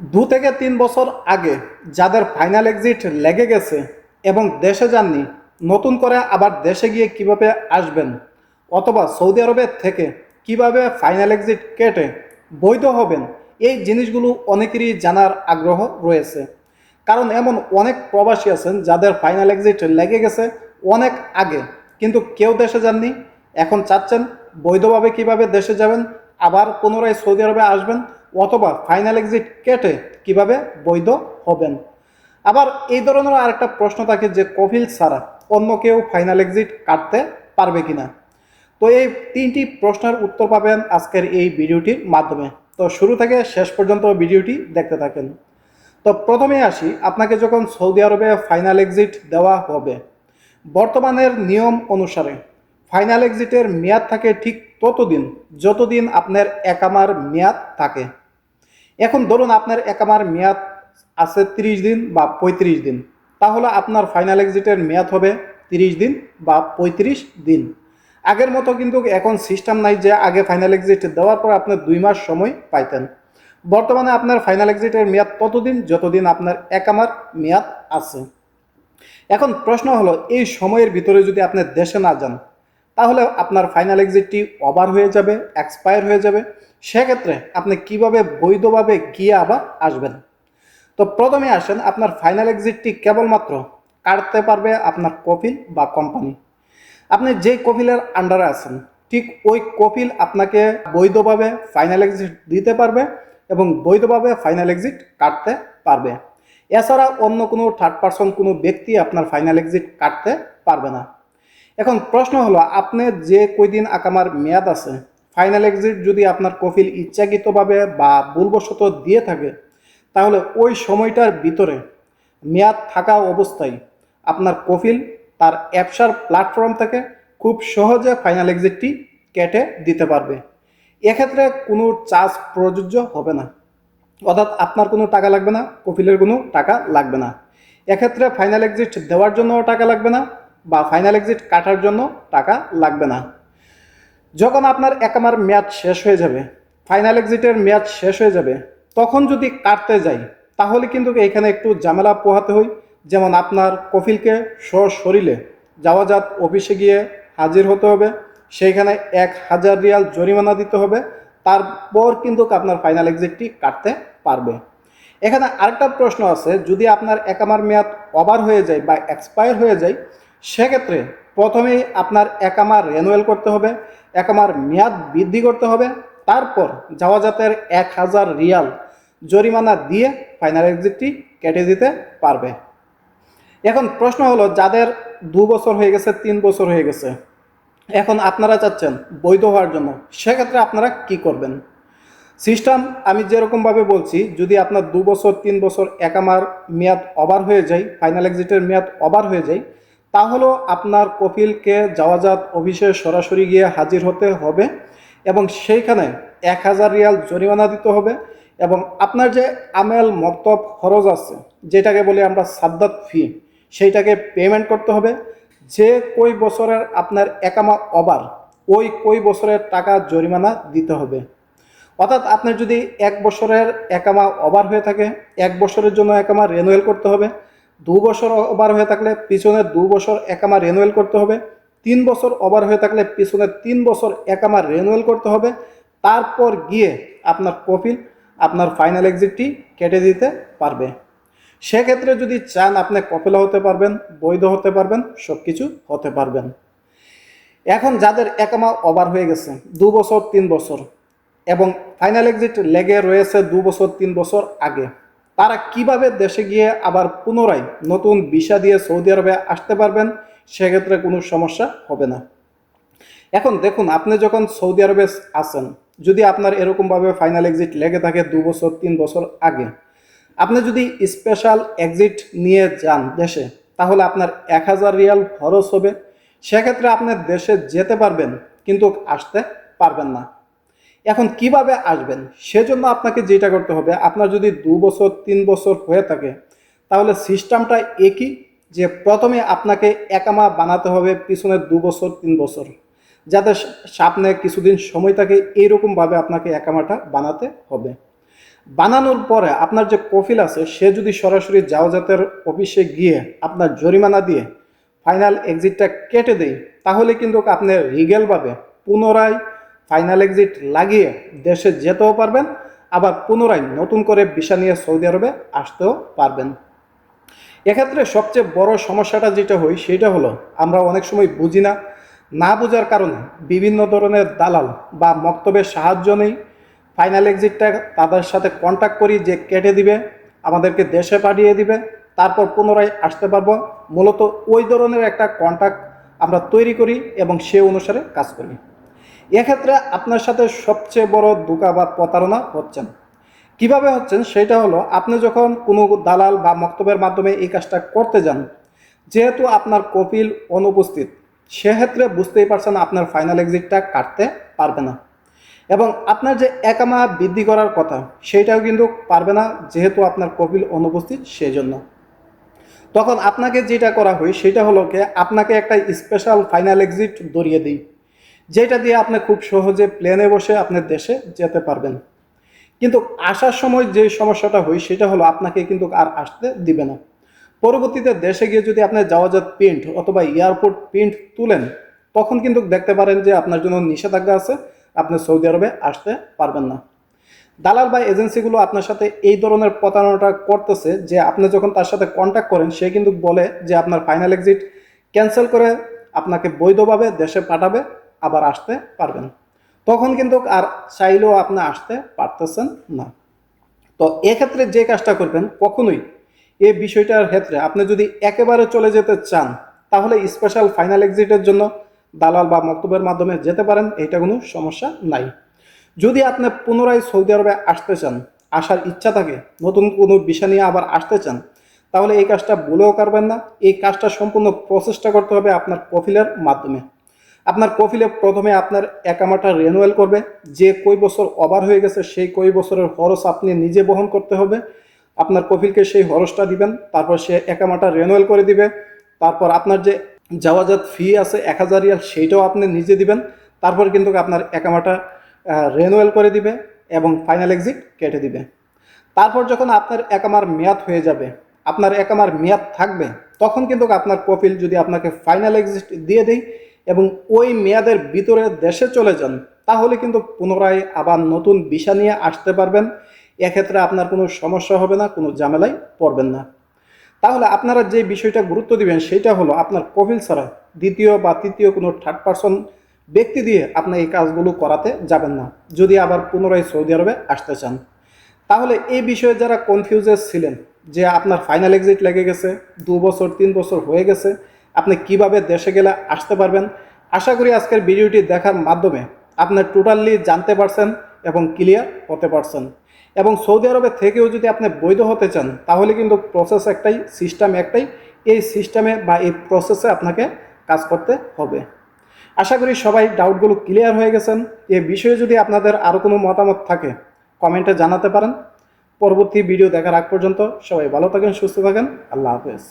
দু থেকে তিন বছর আগে যাদের ফাইনাল এক্সিট লেগে গেছে এবং দেশে যাননি, নতুন করে আবার দেশে গিয়ে কীভাবে আসবেন? অথবা সৌদি আরবের থেকে কীভাবে ফাইনাল এক্সিট কেটে বৈধ হবেন? এই জিনিসগুলো অনেকেরই জানার আগ্রহ রয়েছে। কারণ এমন অনেক প্রবাসী আছেন যাদের ফাইনাল এক্সিট লেগে গেছে অনেক আগে, কিন্তু কেউ দেশে যাননি, এখন চাচ্ছেন বৈধভাবে কীভাবে দেশে যাবেন, আবার পুনরায় সৌদি আরবে আসবেন অথবা ফাইনাল এক্সিট কেটে কীভাবে বৈধ হবেন? আবার এই ধরনের আরেকটা প্রশ্ন থাকে যে কফিল ছাড়া অন্য কেউ ফাইনাল এক্সিট কাটতে পারবে কিনা? তো এই তিনটি প্রশ্নের উত্তর পাবেন আজকের এই ভিডিওটির মাধ্যমে। তো শুরু থেকে শেষ পর্যন্ত ভিডিওটি দেখতে থাকেন। তো প্রথমে আসি, আপনাকে যখন সৌদি আরবে ফাইনাল এক্সিট দেওয়া হবে, বর্তমানের নিয়ম অনুসারে ফাইনাল এক্সিটের মেয়াদ থাকে ঠিক ততদিন, যতদিন আপনার একামার মেয়াদ থাকে। এখন ধরুন আপনার একামার মেয়াদ আছে তিরিশ দিন বা পঁয়ত্রিশ দিন, তাহলে আপনার ফাইনাল এক্সিটের মেয়াদ হবে তিরিশ দিন বা পঁয়ত্রিশ দিন। আগের মতো কিন্তু এখন সিস্টেম নাই যে আগে ফাইনাল এক্সিট দেওয়ার পর আপনার দুই মাস সময় পাইতেন। বর্তমানে আপনার ফাইনাল এক্সিটের মেয়াদ ততদিন যতদিন আপনার একামার মেয়াদ আছে। এখন প্রশ্ন হলো, এই সময়ের ভিতরে যদি আপনি দেশে না যান তাহলে আপনার ফাইনাল এক্সিটটি ওভার হয়ে যাবে এক্সপায়ার হয়ে যাবে। সেক্ষেত্রে আপনি কীভাবে বৈধভাবে গিয়ে আবার আসবেন? তো প্রথমে আসেন, আপনার ফাইনাল এক্সিটটি কেবলমাত্র কাটতে পারবে আপনার কফিল বা কোম্পানি আপনি যে কফিলের আন্ডারে আছেন, ঠিক ওই কফিল আপনাকে বৈধভাবে ফাইনাল এক্সিট দিতে পারবে এবং বৈধভাবে ফাইনাল এক্সিট কাটতে পারবে। এছাড়া অন্য কোনো থার্ড পার্সন কোনো ব্যক্তি আপনার ফাইনাল এক্সিট কাটতে পারবে না। এখন প্রশ্ন হলো, আপনি যে কয়দিন আকামার মেয়াদ আছে ফাইনাল এক্সিট যদি আপনার কফিল ইচ্ছাকৃতভাবে বা ভুলবশত দিয়ে থাকে, তাহলে ওই সময়টার ভিতরে মেয়াদ থাকা অবস্থায় আপনার কফিল তার অ্যাপসার প্ল্যাটফর্ম থেকে খুব সহজে ফাইনাল এক্সিটটি কেটে দিতে পারবে। এক্ষেত্রে কোনো চার্জ প্রযোজ্য হবে না। অর্থাৎ আপনার কোনো টাকা লাগবে না, কফিলের কোনো টাকা লাগবে না। এক্ষেত্রে ফাইনাল এক্সিট দেওয়ার জন্য টাকা লাগবে না বা ফাইনাল এক্সিট কাটার জন্য টাকা লাগবে না। যখন আপনার একামার মেয়াদ শেষ হয়ে যাবে ফাইনাল এক্সিটের মেয়াদ শেষ হয়ে যাবে, তখন যদি কাটতে যাই, তাহলে কিন্তু এখানে একটু ঝামেলা পোহাতে হয়। যেমন আপনার কফিলকে সশরীরে যাওয়াজাত অফিসে গিয়ে হাজির হতে হবে, সেইখানে এক হাজার রিয়াল জরিমানা দিতে হবে, তারপর কিন্তু আপনার ফাইনাল এক্সিটটি কাটতে পারবে। এখানে আরেকটা প্রশ্ন আছে, যদি আপনার একামার মেয়াদ ওভার হয়ে যায় বা এক্সপায়ার হয়ে যায় সেক্ষেত্রে প্রথমেই আপনার একামার রেনুয়েল করতে হবে একামার মেয়াদ বৃদ্ধি করতে হবে, তারপর যাওয়াজাতের এক হাজার রিয়াল জরিমানা দিয়ে ফাইনাল এক্সিটটি কেটে দিতে পারবে। এখন প্রশ্ন হলো, যাদের দু বছর হয়ে গেছে, তিন বছর হয়ে গেছে, এখন আপনারা চাচ্ছেন বৈধ হওয়ার জন্য, সেক্ষেত্রে আপনারা কি করবেন? সিস্টেম, আমি যেরকমভাবে বলছি, যদি আপনার দু বছর, তিন বছর একামার মেয়াদ ওভার হয়ে যায় ফাইনাল এক্সিটের মেয়াদ ওভার হয়ে যায় তাহলেও আপনার কপিলকে যাওয়াজাত অফিসে সরাসরি গিয়ে হাজির হতে হবে এবং সেইখানে এক হাজার রিয়াল জরিমানা দিতে হবে এবং আপনার যে আমেল মক্তব খরচ আছে, যেটাকে বলি আমরা সাদ্দাত ফি সেইটাকে পেমেন্ট করতে হবে। যে কই বছরের আপনার একামা ওভার ওই কই বছরের টাকা জরিমানা দিতে হবে। অর্থাৎ আপনার যদি এক বছরের একামা ওভার হয়ে থাকে, এক বছরের জন্য একামা রেনুয়েল করতে হবে দু বছর ওভার হয়ে থাকলে পিছনের দু বছর একামা রেনুয়েল করতে হবে, তিন বছর ওভার হয়ে থাকলে পিছনের তিন বছর একামা রেনুয়েল করতে হবে। তারপর গিয়ে আপনার কপিল আপনার ফাইনাল এক্সিটটি কেটে দিতে পারবে। সেক্ষেত্রে যদি চান আপনি কপিলা হতে পারবেন, বৈধ হতে পারবেন সব কিছু হতে পারবেন। এখন যাদের একামা ওভার হয়ে গেছে, দু বছর, তিন বছর, এবং ফাইনাল এক্সিট লেগে রয়েছে দু বছর, তিন বছর আগে তারা কীভাবে দেশে গিয়ে আবার পুনরায় নতুন ভিসা দিয়ে সৌদি আরবে আসতে পারবেন, সেক্ষেত্রে কোনো সমস্যা হবে না। এখন দেখুন, আপনি যখন সৌদি আরবে আসেন যদি আপনার এরকমভাবে ফাইনাল এক্সিট লেগে থাকে দু বছর, তিন বছর আগে, আপনি যদি স্পেশাল এক্সিট নিয়ে যান দেশে, তাহলে আপনার এক হাজার রিয়াল খরচ হবে। সেক্ষেত্রে আপনি দেশে যেতে পারবেন, কিন্তু আসতে পারবেন না। এখন কীভাবে আসবেন? সেজন্য আপনাকে যেটা করতে হবে, আপনার যদি দু বছর, তিন বছর হয়ে থাকে, তাহলে সিস্টেমটা একই যে প্রথমে আপনাকে একামা বানাতে হবে পিছনের দু বছর, তিন বছর। যাতে সামনে কিছুদিন সময় থাকে, এইরকমভাবে আপনাকে একামাটা বানাতে হবে। বানানোর পরে আপনার যে কফিল আছে, সে যদি সরাসরি জাওজাতের অফিসে গিয়ে আপনার জরিমানা দিয়ে ফাইনাল এক্সিটটা কেটে দেয়, তাহলে কিন্তু আপনি রিগেলভাবে পুনরায় ফাইনাল এক্সিট লাগিয়ে দেশে যেতেও পারবেন, আবার পুনরায় নতুন করে ভিসা নিয়ে সৌদি আরবে আসতেও পারবেন। এক্ষেত্রে সবচেয়ে বড় সমস্যাটা যেটা হয়, সেটা হলো আমরা অনেক সময় বুঝি না। না বোঝার কারণে বিভিন্ন ধরনের দালাল বা মক্তবের সাহায্য নেই। ফাইনাল এক্সিটটা তাদের সাথে কন্ট্যাক্ট করি যে কেটে দিবে, আমাদেরকে দেশে পাঠিয়ে দিবে, তারপর পুনরায় আসতে পারব। মূলত ওই ধরনের একটা কন্ট্যাক্ট আমরা তৈরি করি এবং সে অনুসারে কাজ করি। এক্ষেত্রে আপনার সাথে সবচেয়ে বড় ধোঁকা বা প্রতারণা হচ্ছেন। কীভাবে হচ্ছেন? সেটা হলো, আপনি যখন কোনো দালাল বা মক্তবের মাধ্যমে এই কাজটা করতে যান, যেহেতু আপনার কপিল অনুপস্থিত, সেক্ষেত্রে বুঝতেই পারছেন আপনার ফাইনাল এক্সিটটা কাটতে পারবে না। এবং আপনার যে একামা বৃদ্ধি করার কথা সেইটাও কিন্তু পারবে না, যেহেতু আপনার কপিল অনুপস্থিত সেই জন্য তখন আপনাকে যেটা করা হয়, সেটা হলো কি, আপনাকে একটা স্পেশাল ফাইনাল এক্সিট ধরিয়ে দিই। যেটা দিয়ে আপনি খুব সহজে প্লেনে বসে আপনার দেশে যেতে পারবেন। কিন্তু আসার সময় যে সমস্যাটা হয়, সেটা হলো আপনাকে কিন্তু আর আসতে দিবে না। পরবর্তীতে দেশে গিয়ে যদি আপনার যাওয়াজাত প্রিন্ট অথবা এয়ারপোর্ট প্রিন্ট তুলেন, তখন কিন্তু দেখতে পারেন যে আপনার জন্য নিষেধাজ্ঞা আছে, আপনি সৌদি আরবে আসতে পারবেন না। দালাল বা এজেন্সিগুলো আপনার সাথে এই ধরনের প্রতারণাটা করতেছে যে আপনি যখন তার সাথে কন্ট্যাক্ট করেন, সে কিন্তু বলে যে আপনার ফাইনাল এক্সিট ক্যান্সেল করে আপনাকে বৈধভাবে দেশে পাঠাবে। আবার আসতে পারবেন। তখন কিন্তু আর চাইলেও আপনি আসতে পারতেছেন না। তো এক্ষেত্রে যে কাজটা করবেন, কখনোই এই বিষয়টার ক্ষেত্রে আপনি যদি একেবারে চলে যেতে চান, তাহলে স্পেশাল ফাইনাল এক্সিটের জন্য দালাল বা মক্তবের মাধ্যমে যেতে পারেন এটা কোনো সমস্যা নাই। যদি আপনি পুনরায় সৌদি আরবে আসতে চান, আসার ইচ্ছা থাকে, নতুন কোনো বিষয় নিয়ে আবার আসতে চান, তাহলে এই কাজটা বলেও করবেন না। এই কাজটা সম্পূর্ণ প্রচেষ্টা করতে হবে আপনার কফিলের মাধ্যমে। আপনার কফিলে প্রথমে আপনার একামাটা রেনুয়াল করবে। যে কই বছর ওভার হয়ে গেছে, সেই কই বছরের খরচ আপনি নিজে বহন করতে হবে। আপনার কফিলকে সেই খরচটা দিবেন, তারপর সে একামাটা রেনুয়াল করে দিবে। তারপর আপনার যে যাওয়াজাত ফি আছে, এক হাজার রিয়াল, সেইটাও আপনি নিজে দিবেন। তারপর কিন্তু আপনার একামাটা রেনুয়াল করে দিবে এবং ফাইনাল এক্সিট কেটে দিবে। তারপর যখন আপনার একামার মেয়াদ হয়ে যাবে, আপনার একামার মেয়াদ থাকবে, তখন কিন্তু আপনার কপিল যদি আপনাকে ফাইনাল এক্সিট দিয়ে দেয় এবং ওই মেয়াদের ভিতরে দেশে চলে যান, তাহলে কিন্তু পুনরায় আবার নতুন ভিসা নিয়ে আসতে পারবেন। এক্ষেত্রে আপনার কোনো সমস্যা হবে না, কোনো ঝামেলায় পড়বেন না। তাহলে আপনারা যে বিষয়টা গুরুত্ব দিবেন, সেটা হলো আপনার কপিল ছাড়া দ্বিতীয় বা তৃতীয় কোনো থার্ড পার্সন ব্যক্তি দিয়ে আপনি এই কাজগুলো করাতে যাবেন না, যদি আবার পুনরায় সৌদি আরবে আসতে চান। তাহলে এই বিষয়ে যারা কনফিউজেস ছিলেন যে আপনার ফাইনাল এক্সিট লেগে গেছে, দু বছর, তিন বছর হয়ে গেছে আপনি কীভাবে দেশে গেলে আসতে পারবেন? আশা করি আজকের ভিডিওটি দেখার মাধ্যমে আপনার টোটালি জানতে পারছেন এবং ক্লিয়ার হতে পারছেন। এবং সৌদি আরবে থেকেও যদি আপনি বৈধ হতে চান, তাহলে কিন্তু প্রসেস একটাই সিস্টেম একটাই। এই সিস্টেমে বা এই প্রসেসে আপনাকে কাজ করতে হবে। আশা করি সবাই ডাউটগুলো ক্লিয়ার হয়ে গেছেন। এ বিষয়ে যদি আপনাদের আরও কোনো মতামত থাকে কমেন্টে জানাতে পারেন। পরবর্তী ভিডিও দেখার আগ পর্যন্ত সবাই ভালো থাকেন, সুস্থ থাকেন। আল্লাহ হাফেজ।